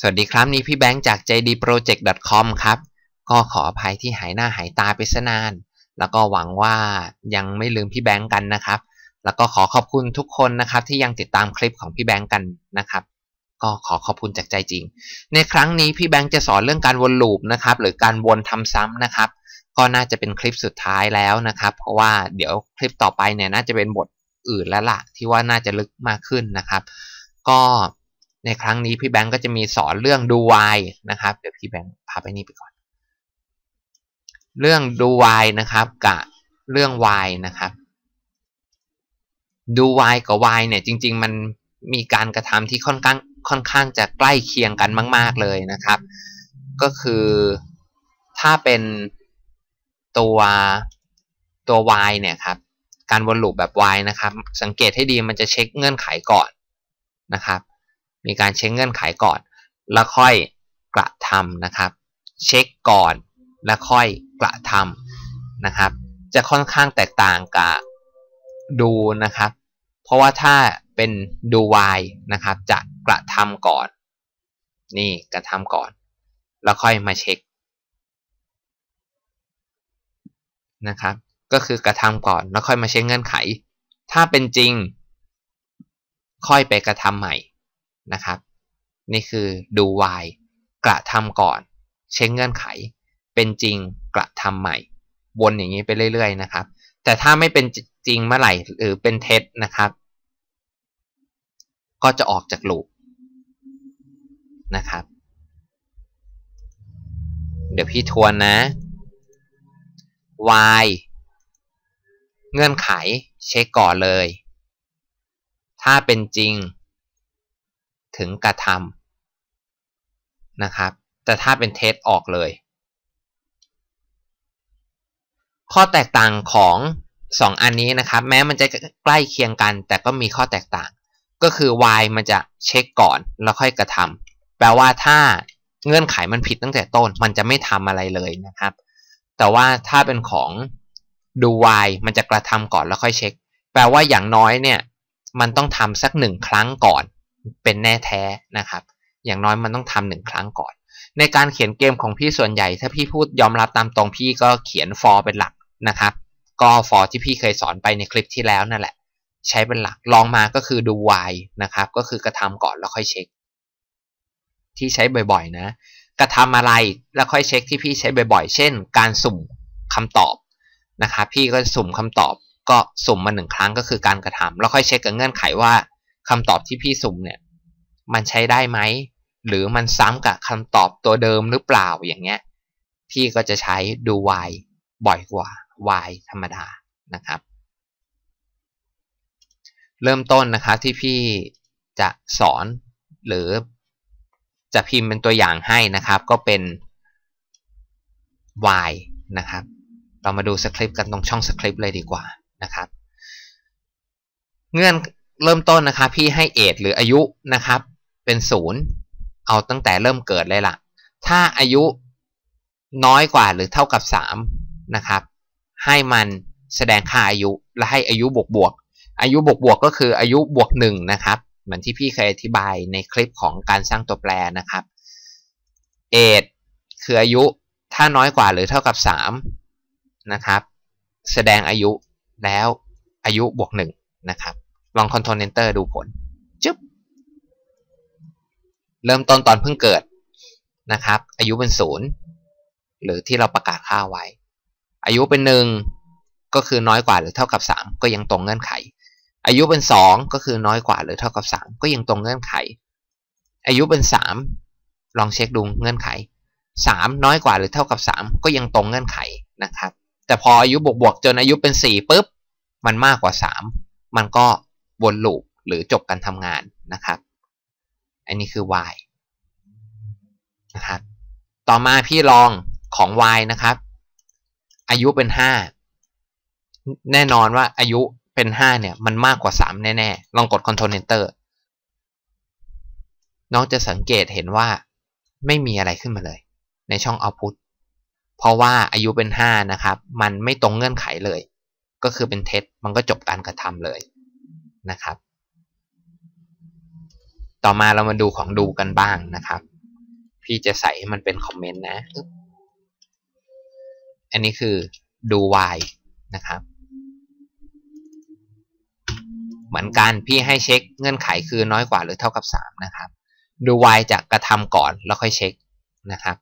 สวัสดีครับนี่พี่แบงค์จาก jdproject.com ครับ ก็ขออภัยที่หายหน้าหายตาไปซะนาน แล้วก็หวังว่ายังไม่ลืมพี่แบงค์กันนะครับ แล้วก็ขอขอบคุณทุกคนนะครับที่ยังติดตามคลิปของพี่แบงค์กันนะครับ ก็ขอขอบคุณจากใจจริง ในครั้งนี้พี่แบงค์จะสอนเรื่องการวนลูปนะครับ หรือการวนทำซ้ำนะครับ ก็น่าจะเป็นคลิปสุดท้ายแล้วนะครับ เพราะว่าเดี๋ยวคลิปต่อไปเนี่ยน่าจะเป็นบทอื่นแล้วล่ะที่ว่าน่าจะลึกมากขึ้นนะครับ ก็ ในครั้งนี้พี่แบงก์ก็จะมีสอนเรื่องดูวายนะครับ เดี๋ยวพี่แบงก์พาไปนี่ไปก่อน เรื่องดูวายนะครับกับเรื่องวายนะครับ ดูวายกับวายเนี่ยจริง ๆ มันมีการกระทำที่ค่อนข้างค่อนข้างจะใกล้เคียงกันมาก ๆเลยนะครับ ก็คือถ้าเป็นตัวตัว y เนี่ยครับ การวนลูปแบบ y นะครับ สังเกตให้ดีมันจะเช็คเงื่อนไขก่อนนะครับ มีการเช็คเงื่อนไขก่อน แล้วค่อยกระทำนะครับ เช็คก่อนแล้วค่อยกระทำนะครับ จะค่อนข้างแตกต่างกับดูนะครับ เพราะว่าถ้าเป็นดู y นะครับ จะกระทำก่อน นี่กระทำก่อน แล้วค่อยมาเช็คนะครับ ก็คือกระทำก่อนแล้วค่อยมาเช็คเงื่อนไข ถ้าเป็นจริง ค่อยไปกระทำใหม่ นะครับ นี่คือดู y กระทำก่อน เช็คเงื่อนไข เป็นจริงกระทำใหม่ วนอย่างนี้ไปเรื่อยๆนะครับ แต่ถ้าไม่เป็นจริงเมื่อไหร่หรือเป็นเท็จนะครับ ก็จะออกจากลูปนะครับ เดี๋ยวพี่ทวนนะ y เงื่อนไขเช็คก่อนเลย ถ้าเป็นจริง ถึงกระทำนะครับ แต่ถ้าเป็นเทสออกเลย ข้อแตกต่างของ 2 อันนี้นะครับ แม้มันจะใกล้เคียงกัน แต่ก็มีข้อแตกต่าง ก็คือ y มันจะเช็คก่อนแล้วค่อยกระทำแปลว่าถ้าเงื่อนไขมันผิดตั้งแต่ต้น มันจะไม่ทำอะไรเลยนะครับ แต่ว่าถ้าเป็นของดู y มันจะกระทำก่อนแล้วค่อยเช็ค แปลว่าอย่างน้อยเนี่ย มันต้องทำสักหนึ่งครั้งก่อน เป็นแน่แท้นะครับ อย่างน้อยมันต้องทำหนึ่งครั้งก่อน ในการเขียนเกมของพี่ส่วนใหญ่ ถ้าพี่พูดยอมรับตามตรงพี่ก็เขียน for เป็นหลักนะครับ ก็ for ที่พี่เคยสอนไปในคลิปที่แล้วนั่นแหละ ใช้เป็นหลักลองมาก็คือดู y นะครับ ก็คือกระทำก่อนแล้วค่อยเช็ค ที่ใช้บ่อยๆนะ กระทำอะไรแล้วค่อยเช็คที่พี่ใช้บ่อยๆ เช่น การสุ่มคำตอบนะครับพี่ก็สุ่มคำตอบก็สุ่มมาหนึ่งครั้งก็คือการกระทำแล้วค่อยเช็คกับเงื่อนไขว่า คำตอบที่พี่สุ่มเนี่ย มันใช้ได้ไหม หรือมันซ้ำกับคำตอบตัวเดิมหรือเปล่าอย่างเงี้ย พี่ก็จะใช้ดู y บ่อยกว่า y ธรรมดานะครับ เริ่มต้นนะครับที่พี่จะสอนหรือจะพิมพ์เป็นตัวอย่างให้นะครับ ก็เป็น y นะครับ เรามาดูสคริปต์กันตรงช่องสคริปต์เลยดีกว่านะครับ เงื่อน เริ่มต้นนะครับพี่ให้เอจหรืออายุนะครับ เป็นศูนย์เอาตั้งแต่เริ่มเกิดเลยล่ะ ถ้าอายุน้อยกว่าหรือเท่ากับ3นะครับ ให้มันแสดงค่าอายุและให้อายุบวกบวกอายุบวกบวกก็คืออายุบวกหนึ่งนะครับเหมือนที่พี่เคยอธิบายในคลิปของการสร้างตัวแปรนะครับเอจคืออายุถ้าน้อยกว่าหรือเท่ากับ3นะครับ แสดงอายุแล้วอายุบวกหนึ่งนะครับ ลอง Ctrl Enter ดูผลจึ๊บเริ่มต้นตอนเพิ่งเกิดนะครับ อายุเป็นศูนย์หรือที่เราประกาศค่าไว้ อายุเป็นหนึ่งก็คือน้อยกว่าหรือเท่ากับ 3 ก็ยังตรงเงื่อนไข อายุเป็น 2 ก็คือน้อยกว่าหรือเท่ากับ 3 ก็ยังตรงเงื่อนไข อายุเป็น 3 ลองเช็คดูเงื่อนไข 3 น้อยกว่าหรือเท่ากับ 3 ก็ยังตรงเงื่อนไขนะครับ แต่พออายุบวกบวกจนอายุเป็น4ปุ๊บมันมากกว่า 3 มันก็ วนลูปหรือจบการทำงานนะครับ อันนี้คือ y นะครับ ต่อมาพี่ลองของ y นะครับ อายุเป็น 5 แน่นอนว่าอายุเป็น 5 เนี่ย มันมากกว่า 3 แน่ ๆ ลองกด Ctrl Enter น้องจะสังเกตเห็นว่าไม่มีอะไรขึ้นมาเลย ในช่อง Output เพราะว่าอายุเป็น 5 นะครับ มันไม่ตรงเงื่อนไขเลย ก็คือเป็นเท็จมันก็จบการกระทำเลย นะครับ ต่อมาเรามาดูของดูกันบ้างนะครับ พี่จะใส่ให้มันเป็นคอมเมนต์นะ อันนี้คือดู y นะครับเหมือนกันพี่ให้เช็คเงื่อนไขคือน้อยกว่าหรือเท่ากับ 3 นะครับ ดู y จะกระทำก่อนแล้วค่อยเช็คนะครับ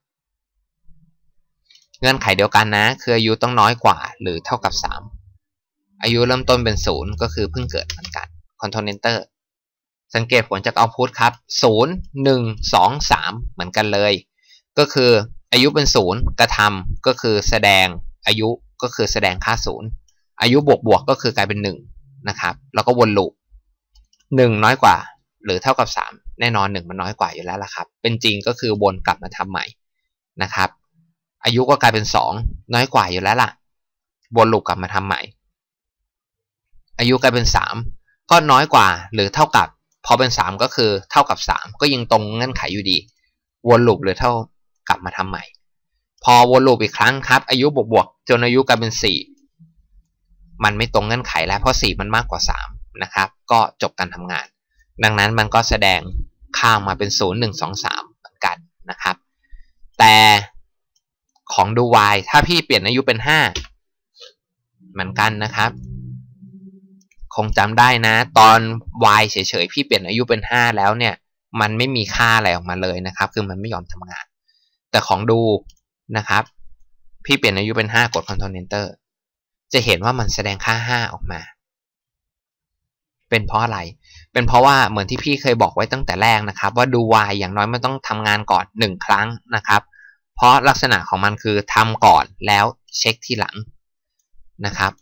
เงื่อนไขเดียวกันนะ คืออายุต้องน้อยกว่าหรือเท่ากับ 3 อายุเริ่มต้นเป็น 0 ก็คือเพิ่งเกิดเหมือนกัน Contour สังเกตผลจาก output ครับ 0 1 2 3 เหมือนกันเลย ก็คืออายุเป็น 0 กระทำก็คือแสดงอายุก็คือแสดงค่า 0 อายุบวกบวกก็คือกลายเป็น 1 นะครับ แล้วก็วนลูป1 น้อยกว่า หรือเท่ากับ 3 แน่นอน 1 มันน้อยกว่าอยู่แล้วล่ะครับ เป็นจริงก็คือวนกลับมาทำใหม่นะครับ อายุก็กลายเป็น 2 น้อยกว่าอยู่แล้วล่ะวนลูปกลับมาทำใหม่ อายุกลายเป็น 3 ก็น้อยกว่าหรือเท่ากับพอเป็น 3 ก็คือเท่ากับ 3 ก็ยังตรงเงื่อนไขอยู่ดีวนลูปหรือเท่ากลับมาทำใหม่ พอวนลูปอีกครั้งครับ อายุบวกบวกจนอายุกลายเป็น 4 มันไม่ตรงเงื่อนไขแล้วเพราะ 4 มันมากกว่า 3 นะครับ ก็จบการทำงาน ดังนั้นมันก็แสดงค่ามาเป็น 0 1 2 3เหมือนกันนะครับ แต่ของดู y ถ้าพี่เปลี่ยนอายุเป็น 5 เหมือนกันนะครับ คงจำได้นะ ตอน y เฉยๆ พี่เปลี่ยนอายุเป็น 5 แล้วเนี่ย มันไม่มีค่าอะไรออกมาเลยนะครับ คือมันไม่ยอมทำงาน แต่ของดูนะครับ พี่เปลี่ยนอายุเป็น 5 กด Ctrl Enter จะเห็นว่ามันแสดงค่า 5 ออกมา เป็นเพราะอะไร เป็นเพราะว่าเหมือนที่พี่เคยบอกไว้ตั้งแต่แรกนะครับ ว่าดู y อย่างน้อยมันต้องทำงานก่อน 1 ครั้งนะครับ เพราะลักษณะของมันคือทำก่อนแล้วเช็คทีหลังนะครับ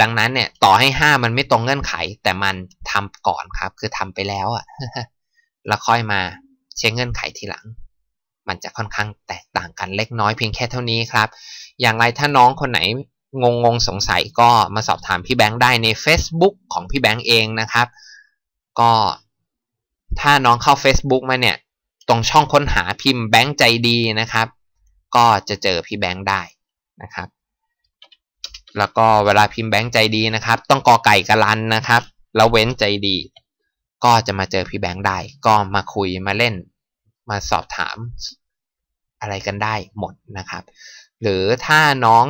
ดังนั้นเนี่ย ต่อให้ห้ามันไม่ตรงเงื่อนไข แต่มันทำก่อนครับ คือทำไปแล้วอะ่ะแล้วค่อยมาเช็คเงื่อนไขทีหลัง มันจะค่อนข้างแตกต่างกันเล็กน้อยเพียงแค่เท่านี้ครับ อย่างไรถ้าน้องคนไหนงงงสงสัยก็มาสอบถามพี่แบงค์ได้ใน Facebook ของพี่แบงค์เองนะครับ ก็ถ้าน้องเข้า Facebook มาเนี่ย ตรงช่องค้นหาพิมพ์แบงค์ใจดีนะครับ ก็จะเจอพี่แบงค์ได้นะครับ แล้วก็เวลาพิมพ์แบงค์ใจดีนะครับ ต้องกอไก่กะลันนะครับ แล้วเว้นใจดี ก็จะมาเจอพี่แบงค์ได้ ก็มาคุยมาเล่น มาสอบถามอะไรกันได้หมดนะครับ หรือถ้าน้อง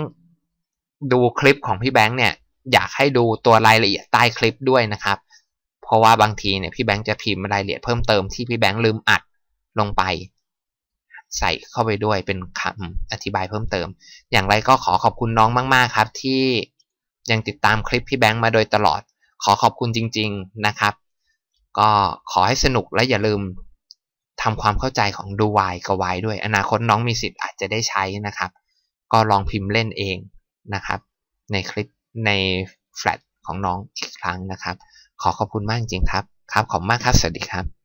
ดูคลิปของพี่แบงค์เนี่ย อยากให้ดูตัวรายละเอียดใต้คลิปด้วยนะครับ เพราะว่าบางทีเนี่ยพี่แบงค์จะพิมพ์รายละเอียดเพิ่มเติมที่พี่แบงค์ลืมอัดลงไป ใส่เข้าไปด้วยเป็นคำอธิบายเพิ่มเติม อย่างไรก็ขอขอบคุณน้องมาก ๆ ครับ ที่ยังติดตามคลิปพี่แบงค์มาโดยตลอด ขอขอบคุณจริง ๆนะครับ ก็ขอให้สนุกและอย่าลืมทำความเข้าใจของดูวายกับวายด้วย อนาคตน้องมีสิทธิ์อาจจะได้ใช้นะครับ ก็ลองพิมพ์เล่นเองนะครับ ในคลิปในแฟลชของน้องอีกครั้งนะครับ ขอขอบคุณมากจริงครับ ครับขอบมากครับ สวัสดีครับ